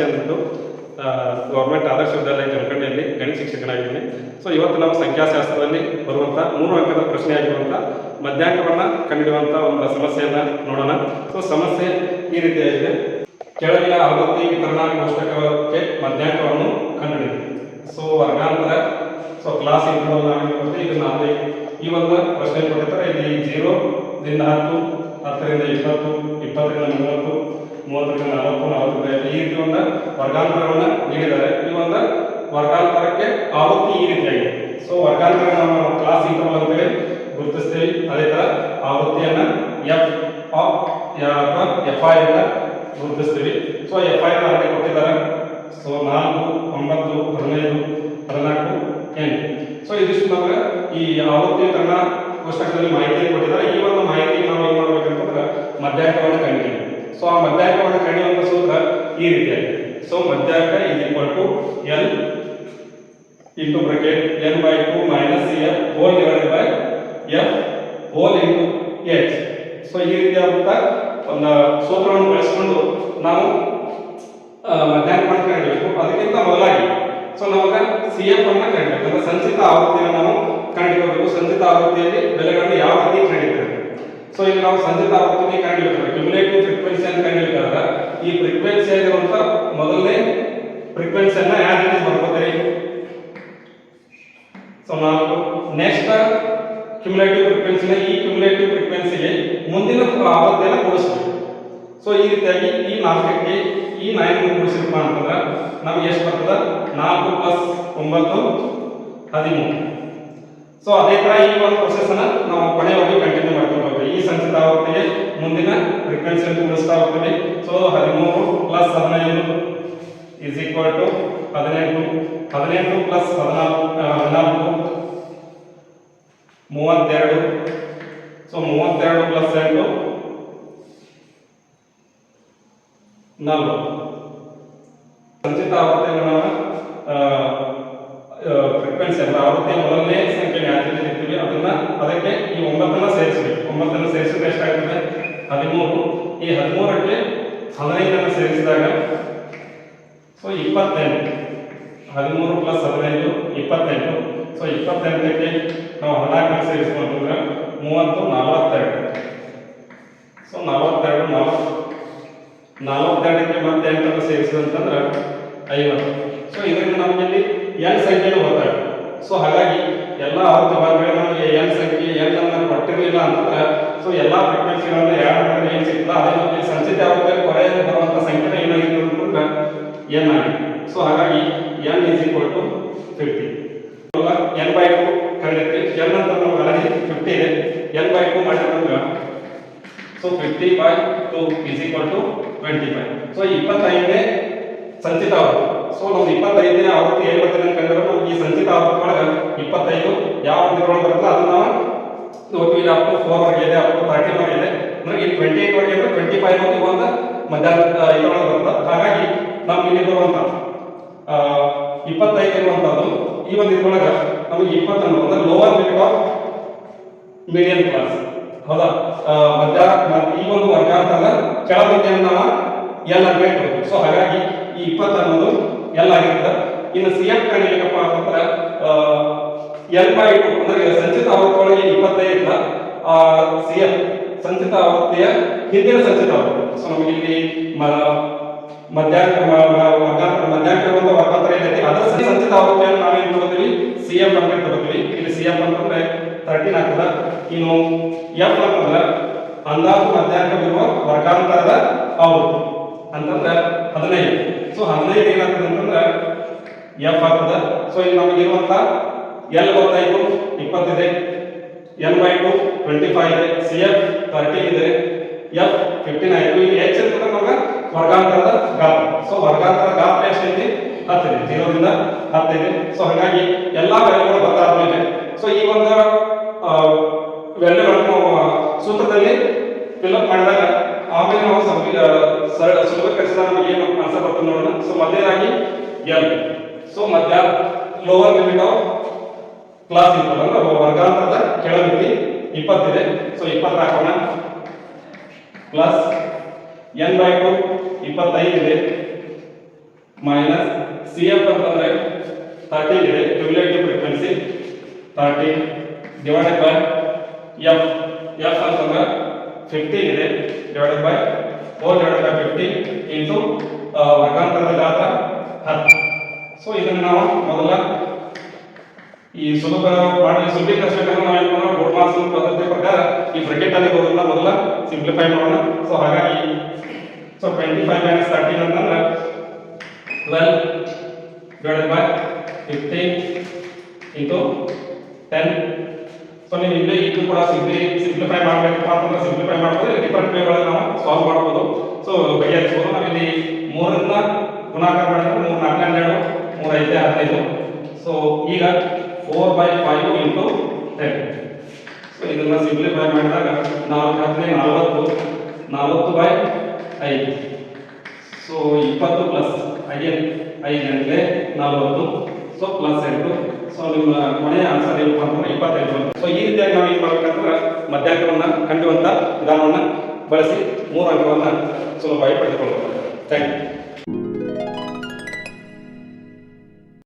ಸಮಸ್ಯೆ ಅಂದ್ಬಿಟ್ಟು ಗೌರ್ಮೆಂಟ್ ಆದರ್ಶ ವಿದ್ಯಾಲಯ ಜಮಖಂಡಿಯಲ್ಲಿ ಗಣಿತ ಶಿಕ್ಷಕನಾಗಿದ್ದೀನಿ. ಸೊ ಇವತ್ತು ನಾವು ಸಂಖ್ಯಾಶಾಸ್ತ್ರದಲ್ಲಿ ಬರುವಂಥ ಮೂರು ಅಂಕದ ಪ್ರಶ್ನೆ ಆಗಿರುವಂಥ ಮಧ್ಯಾಂಕವನ್ನು ಕಂಡುಹಿಡಿಯುವಂಥ ಒಂದು ಸಮಸ್ಯೆಯನ್ನು ನೋಡೋಣ. ಸೊ ಸಮಸ್ಯೆ ಈ ರೀತಿಯಾಗಿದೆ. ಕೆಳಗಿನ ಆವೃತ್ತಿ ವಿತರಣಾ ಕೋಷ್ಟಕಕ್ಕೆ ಮಧ್ಯಾಂಕವನ್ನು ಕಂಡುಹಿಡಿಯಿರಿ. ಸೊ ವರ್ಗಾಂತರ ಸೊ ಕ್ಲಾಸ್ ಇಂಟರ್ವಲ್ ಆಗಿರುತ್ತೆ ಈ ಒಂದು ಪ್ರಶ್ನೆ ಕೊಟ್ಟಿರ್ತಾರೆ. ಇಲ್ಲಿ ಜೀರೋ ದಿಂದ ಹತ್ತು, ಹತ್ತರಿಂದ ಇಪ್ಪತ್ತು, ಇಪ್ಪತ್ತರಿಂದ ಮೂವತ್ತು ಮೂವತ್ತರಿಂದ ನಲವತ್ತು, ನಲವತ್ತರಿಂದ ಐವತ್ತು. ಈ ರೀತಿ ಒಂದು ವರ್ಗಾಂತರವನ್ನು ನೀಡಿದ್ದಾರೆ. ಈ ಒಂದು ವರ್ಗಾಂತರಕ್ಕೆ ಆವೃತ್ತಿ ಈ ರೀತಿಯಾಗಿದೆ. ಸೊ ವರ್ಗಾಂತರ ನಾವು ಕ್ಲಾಸ್ ಇಂಟರ್ವಲ್ ಅಂತೇಳಿ ಗುರುತಿಸ್ತೀವಿ. ಅದೇ ಥರ ಆವೃತ್ತಿಯನ್ನು ಎಫ್ ಆಫ್ ಅಥವಾ ಎಫ್ ಐ ಅಂತ ಗುರುತಿಸ್ತೀವಿ. ಸೊ ಎಫ್ ಐ ಅಲ್ಲಿ ಕೊಟ್ಟಿದ್ದಾರೆ. ಸೊ ನಾಲ್ಕು, ಒಂಬತ್ತು, ಹದಿನೈದು, ಹದಿನಾಲ್ಕು, ಎಂಟು. ಸೊ ಇದಿಷ್ಟು ನಮಗೆ ಈ ಆವೃತ್ತಿ ತನ್ನ ಪುಸ್ತಕದಲ್ಲಿ ಮಾಹಿತಿ ಕೊಟ್ಟಿದ್ದಾರೆ. ಈ ಒಂದು ಮಾಹಿತಿ ನಾವು ಏನು ಮಾಡ್ಬೇಕಂತಂದ್ರೆ ಮಧ್ಯಾಹ್ನವನ್ನು ಕಂಡಿದ್ದೀವಿ. ಸೊ ಆ ಮಧ್ಯಾಂಕವನ್ನು ಕಂಡುವಂಥ ಸೂತ್ರ ಈ ರೀತಿಯಾಗಿದೆ ಸೊ ಮಧ್ಯಾಹ್ನ is equal to L into bracket N by two minus F whole divided by F whole into H so ಈ ರೀತಿಯಾದಂಥ ಒಂದು ಸೂತ್ರವನ್ನು ಬಳಸಿಕೊಂಡು ನಾವು ಮಧ್ಯಾಹ್ನ ಕಂಡುಹಿಡಿಯಬೇಕು ಅದಕ್ಕಿಂತ ಮೊದಲಾಗಿ. ಸೊ ನಮಗೆ ಸಿ ಎಫ್ ಅನ್ನು ಕಂಡುಹಿಡಿಯಬೇಕು ಅಂದ್ರೆ ಸಂಚಿತ ಆವೃತ್ತಿಯನ್ನು ನಾವು ಕಂಡುಹಿಡಿಯಬೇಕು. ಸಂಚಿತ ಆವೃತ್ತಿಯಲ್ಲಿ ಬೆಲೆಗಳನ್ನು ಯಾವ ರೀತಿ ಕಂಡುಹಿಡಿಯಬೇಕು? ಸೊ ಈಗ ನಾವು ಸಂಚಿತ ಆವೃತ್ತಿಯಲ್ಲಿ ಕಂಡುಹಿಡಿಯಬೇಕು ಕ್ಯುಮುಲೇಟಿವ್ ಫ್ರೀಕ್ವೆನ್ಸಿ ಅಂತ ಕಂಡುಹಿಡಿದಾಗ ಈ ಫ್ರೀಕ್ವೆನ್ಸಿ ಆಗಿರುವಂತ ಮೊದಲನೇ ಫ್ರೀಕ್ವೆನ್ಸಿಯನ್ನ ಯಾವ ರೀತಿ ಬರ್ಕೋತೀರಿ ಸೊ ನಾವು ನೆಕ್ಸ್ಟ್ ಕ್ಯುಮುಲೇಟಿವ್ ಫ್ರೀಕ್ವೆನ್ಸಿನ ಈ ಕ್ಯುಮುಲೇಟಿವ್ ಫ್ರೀಕ್ವೆನ್ಸಿಗೆ ಮುಂದಿನ ಆವೃತ್ತಿಯನ್ನು ಕೂಡಿಸ್ಬೇಕು ಸೊ ಈ ರೀತಿಯಾಗಿ ಈ ನಾಲ್ಕಕ್ಕೆ ಈ ನೈನ್ ಕೂಡಿಸಿರಪ್ಪ ಅಂತಂದ್ರೆ ನಮ್ಗೆ ಎಷ್ಟು ಬರ್ತದೆ? ನಾಲ್ಕು ಪ್ಲಸ್ ಒಂಬತ್ತು, ಹದಿಮೂರು. ಸೊ ಅದೇ ತರ ಈ ಒಂದು ಪ್ರೊಸೆಸ್ ಅನ್ನ ನಾವು ಕೊನೆಯವರೆಗೆ ಕಂಟಿನ್ಯೂ ಮಾಡ್ಕೊಂಡು ಹೋಗ್ತೀವಿ ಈ ಸಂಚಿತ ಆವೃತ್ತಿಗೆ ಮುಂದಿನ ಫ್ರೀಕ್ವೆನ್ಸಿ ಕೂಡಿಸ್ತಾ ಹೋಗ್ತೀವಿ ಸೊ ಹದಿಮೂರು ಪ್ಲಸ್ ಹದಿನೈದು ಇಸ್ ಈಕ್ವಲ್ ಟು ಹದಿನೆಂಟು. ಹದಿನೆಂಟು ಪ್ಲಸ್ ಹದಿನಾಲ್ಕು ಹದಿನಾಲ್ಕು. ಮೂವತ್ತೆರಡು. ಸೊ ಮೂವತ್ತೆರಡು ಪ್ಲಸ್ ಎಂಟು. ನಲ್ವತ್ತು ಸಂಚಿತ ಆವೃತ್ತಿಯನ್ನು ನಾವು ಫ್ರೀಕ್ವೆನ್ಸಿ ಅಂದ್ರೆ ಆವೃತ್ತಿಯ ಮೊದಲನೇ ಅದಕ್ಕೆ ಈ ಒಂಬತ್ತನ್ನ ಸೇರಿಸಬೇಕು. ಒಂಬತ್ತನ್ನು ಸೇರಿಸಿದ್ರೆ ಎಷ್ಟಾಗ್ತದೆ? ಹದಿಮೂರು. ಈ ಹದಿಮೂರಕ್ಕೆ ಹದಿನೈದನ್ನು ಸೇರಿಸಿದಾಗ ಸೊ ಇಪ್ಪತ್ತೆಂಟು. ಹದಿಮೂರು ಪ್ಲಸ್ ಹದಿನೈದು, ಇಪ್ಪತ್ತೆಂಟು. ಸೊ ಇಪ್ಪತ್ತೆಂಟಕ್ಕೆ ನಾವು ಹದಿನಾಲ್ಕನ್ನು ಸೇರಿಸ್ಕೊಂಡ್ರೆ ಮೂವತ್ತು, ನಲವತ್ತೆರಡು. ಸೊ ನಲವತ್ತೆರಡು, ನಲವತ್ತು. ನಲವತ್ತೆರಡಕ್ಕೆ ಮತ್ತೆ ಎಂಟನ್ನು ಸೇರಿಸಿದಂತಂದ್ರೆ ಐವತ್ತು. ಸೊ ಇದರಿಂದ ನಮಗೆ ಇಲ್ಲಿ ಎನ್ ಸಂಖ್ಯೆನೂ ಬರ್ತಾರೆ ಸೊ ಹಾಗಾಗಿ ಎಲ್ಲ ಹತ್ತು ನಮಗೆ ಎನ್ ಸಂಖ್ಯೆ ಎನ್ ಅನ್ನ ಕೊಟ್ಟಿರಲಿಲ್ಲ ಅಂತಂದ್ರೆ ಸೊ ಎಲ್ಲ ಫ್ರೀಕ್ವೆನ್ಸಿಗಳನ್ನ ಎರಡು ಏನು ಸಿಗ್ತಲ್ಲ ಅದೇ ಸಂಚಿತ ಯಾವಾಗ ಕೊನೆಯಲ್ಲಿ ಬರುವಂಥ ಸಂಖ್ಯೆ ಏನಾಗಿತ್ತು ಅಂತಂದ್ರೆ ಎನ್ ಆಗಿತ್ತು. ಸೊ ಹಾಗಾಗಿ N is equal to fifty N by two ಕಂಡಿರ್ತೀವಿ N ಅಂತ ನಾವು ಆಲ್ರೆಡಿ ಫಿಫ್ಟಿ ಇದೆ. ಎನ್ ಬೈ ಟು ಮಾಡಿದ್ರೆ so fifty by two is equal to twenty five so ಇಪ್ಪತ್ತೈದನೇ ಸಂಚಿತ ಆವೃತ್ತಿ. ಸೊ ನಾವು ಇಪ್ಪತ್ತೈದನೇ ಆವೃತ್ತಿ ಏನ್ ಬರ್ತದೆ ಅಂತಂದ್ರೆ ನಮ್ಗೆ ಈ ಸಂಚಿತ ಆವೃತ್ತಿ ಒಳಗೆ ಇಪ್ಪತ್ತೈದು ಯಾವ ಆವೃತ್ತಿಗಳೊಳಗೆ ಬರುತ್ತೋ ಅದನ್ನ ನಾವು ಇಲ್ಲಿ ಅಪ್ ಟು ಫೋರ್ ವರೆಗೆ ಇದೆ ಅಪ್ ಟು ವರ್ಗ ವರೆಗೆ ಇದೆ. ಅಂದ್ರೆ ಈ ಟ್ವೆಂಟಿ ಏಟ್ ವರೆಗೆ ಅಂದ್ರೆ ಟ್ವೆಂಟಿ ಫೈವ್ ಒಂದು ಒಂದು ಮಧ್ಯಾಹ್ನ ಇದರೊಳಗೆ ಬರ್ತದೆ ಹಾಗಾಗಿ ನಮ್ಗೆ ಇಲ್ಲಿ ಬರುವಂತ ಇಪ್ಪತ್ತೈದು ಇರುವಂತದ್ದು ಈ ಒಂದು ಇದ್ರೊಳಗೆ ನಮಗೆ ಇಪ್ಪತ್ತನ್ನು ಅಂದ್ರೆ lower limit of medium class ಹೌದಾ? ಆ, ಮಧ್ಯ ಮ- ಈ ಒಂದು ವರ್ಗ ಅಂತಂದ್ರೆ ಕೆಳ ನಾವು ಎಲ್ಲ ಬೇಕು ಸೊ ಹಾಗಾಗಿ ಈ ಇಪ್ಪತ್ತು ಅನ್ನೋದು ಎಲ್ ಆಗಿರ್ತದ. ಇನ್ನು ಸಿ ಎಫ್ ಏನಪ್ಪ ಅಂತಂದ್ರೆ ಎಲ್ ಬೈ ಟು ಅಂದ್ರೆ ಸಂಚಿತ ಆವೃತ್ತಿ ಒಳಗೆ ಇಪ್ಪತ್ತೈದು ಇಲ್ಲ ಸಿ ಎಫ್ ಸಂಚಿತ ಆವೃತ್ತಿಯ ಹಿಂದಿನ ಸಂಚಿತ ಆವೃತ್ತಿ. ಸೊ ನಮಗೆ ಇಲ್ಲಿ ಮಧ್ಯಾಹ್ನ ಮಧ್ಯಾಂತರ ವರ್ಗಾಂತರ ಏನೈತಿ ಅದರ ಸಂಚಿತ ಆವೃತ್ತಿಯನ್ನು ನಾವೇನ್ ತಗೋತೀವಿ? ಸಿ ಎಫ್ ಅಂತ ತಗೋತೀವಿ. ಇಲ್ಲಿ ಸಿ ಎಫ್ ಅಂತಂದ್ರೆ ತರ್ಟೀನ್ ಆಗ್ತದ. ಇನ್ನು ಎಫ್ ಅಂತಂದ್ರೆ ಅಂದಾಜು ಮಧ್ಯಾಂಕವಿರುವ ವರ್ಗಾಂತರದ ಆವೃತ್ತಿ ಹದಿನೈದು ಏನಾಗ್ತದೆ ಅಂತಂದ್ರೆ ಎಫ್ ಆಗ್ತದೆ. ಸೊ ಇಲ್ಲಿ ನಮಗೆ ಇರುವಂತ ಎಲ್ ಗೊತ್ತಾಯ್ತು. ಇಪ್ಪತ್ತಿದೆ. N by two twenty five ಇದೆ. ಸಿ ಎಫ್ ತರ್ಟೀನ್ ಇದೆ ಎಫ್ ಫಿಫ್ಟೀನ್ ಆಯ್ತು ಇಲ್ಲಿ ಎಚ್ ಇರ್ತದೆ ನಮಗೆ ವರ್ಗಾಂತರದ ಗಾತ್ರ. ಸೊ ವರ್ಗಾಂತರ ಗಾತ್ರ ಎಷ್ಟೈತಿ? ಹತ್ತಿದೆ ಜೀರೋದಿಂದ ಹತ್ತಿದೆ ಸೊ ಹಾಗಾಗಿ ಎಲ್ಲಾ ಬೆಲೆಗಳು ಗೊತ್ತಾದ್ಮೇಲೆ. ಸೊ ಈ ಒಂದು ವ್ಯಾಲ್ಯೂಗಳನ್ನು ಸೂತ್ರದಲ್ಲಿ ಫಿಲ್ಅಪ್ ಮಾಡಿದಾಗ ಆಮೇಲೆ ನಾವು ಸರಳ ಸುಲಭಕರಿಸಿದ ನಮಗೆ ಏನು ಆನ್ಸರ್ ಬರ್ತದೆ ನೋಡೋಣ. ಸೊ ಮೊದಲನೇದಾಗಿ ಎಲ್ ಸೊ ಮಧ್ಯ ಲೋವರ್ ಲಿಮಿಟ್ ಆಫ್ ಕ್ಲಾಸ್ ಇರ್ತದೆ ಅಂದ್ರೆ ವರ್ಗಾಂತರದ ಕೆಳಮಿತಿ ಇಪ್ಪತ್ತಿದೆ. ಸೊ ಇಪ್ಪತ್ತು ಹಾಕೋಣ. ಪ್ಲಸ್ ಎನ್ ಬೈ ಟು ಇಪ್ಪತ್ತೈದು ಇದೆ. ಮೈನಸ್ ಸಿ ಎಫ್ ಅಂತಂದ್ರೆ ತರ್ಟೀನ್ ಇದೆ. Cumulative frequency thirteen divided by F F ಅಂತಂದ್ರೆ ಫಿಫ್ಟೀನ್ ಇದೆ. Divided by four fifty into ವರ್ಗಾಂತರದ ಗಾತ್ರ ಹತ್ತು. ಸೊ ಇದನ್ನು ನಾವು ಮೊದಲ ಈ ಸುಲಭ ಮಾಡಿ ಸುಲಭೀಕರಿಸಬೇಕಂದ್ರೆ ಏನು ಮಾಡೋಣ? ಬೋರ್ಡ್ ಮಾಸ್ ಪದ್ಧತಿ ಪ್ರಕಾರ ಈ ಬ್ರೆಕೆಟ್ ಅಲ್ಲಿ ಹೋಗೋದನ್ನ ಮೊದಲ ಸಿಂಪ್ಲಿಫೈ ಮಾಡೋಣ. ಸೊ ಹಾಗಾಗಿ so twenty five minus thirteen ಅಂತಂದ್ರೆ twelve divided by fifteen into ten so ನೀವು ಇಲ್ಲೇ ಇದು ಕೂಡ ಸಿಂಪ್ಲಿ ಸಿಂಪ್ಲಿಫೈ ಮಾಡಬೇಕಪ್ಪ ಅಂತಂದ್ರೆ ಸಿಂಪ್ಲಿಫೈ ಮಾಡ್ಬೋದು ಡಿಫರೆಂಟ್ ವೇಗಳಲ್ಲಿ ನಾವು ಸಾಲ್ವ್ ಮಾಡ್ಬೋದು ಸೊ ಬಗೆಹರಿಸ್ಬೋದು ನಾವಿಲ್ಲಿ ಮೂರರಿಂದ ಗುಣಾಕಾರ ಮಾಡಿದ್ರೆ ಮೂರು ನಾಲ್ಕು ಹನ್ನೆರಡು ಮೂರು ಐದು, ಹದಿನೈದು. ಸೊ ಈಗ four by five into ten so ಇದನ್ನು ಸಿಂಪ್ಲಿಫೈ ಮಾಡಿದಾಗ ನಾಲ್ಕು ಹದಿನೈದು, ನಲವತ್ತು ನಲವತ್ತು ಬೈ ಐದು. ಸೊ ಇಪ್ಪತ್ತು ಪ್ಲಸ್ ಐದು ಐದು ಗಂಟೆ ನಲವತ್ತು. ಸೊ ಪ್ಲಸ್ ಎಂಟು. ಸೊ ನಿಮ್ಮ ಕೊನೆಯ ಆನ್ಸರ್ ಏನಪ್ಪ ಅಂತಂದ್ರೆ ಇಪ್ಪತ್ತೈದು ಸೊ ಈ ರೀತಿಯಾಗಿ ನಾವು ಏನು ಮಾಡ್ಬೇಕಂದ್ರೆ ಮಧ್ಯಾಹ್ನವನ್ನು ಕಂಡುವಂಥ ವಿಧಾನವನ್ನು ಬಳಸಿ ಮೂರು ಅಂಕವನ್ನು ಸುಲಭವಾಗಿ ಪಡೆದುಕೊಳ್ಳಬಹುದು ಥ್ಯಾಂಕ್ ಯು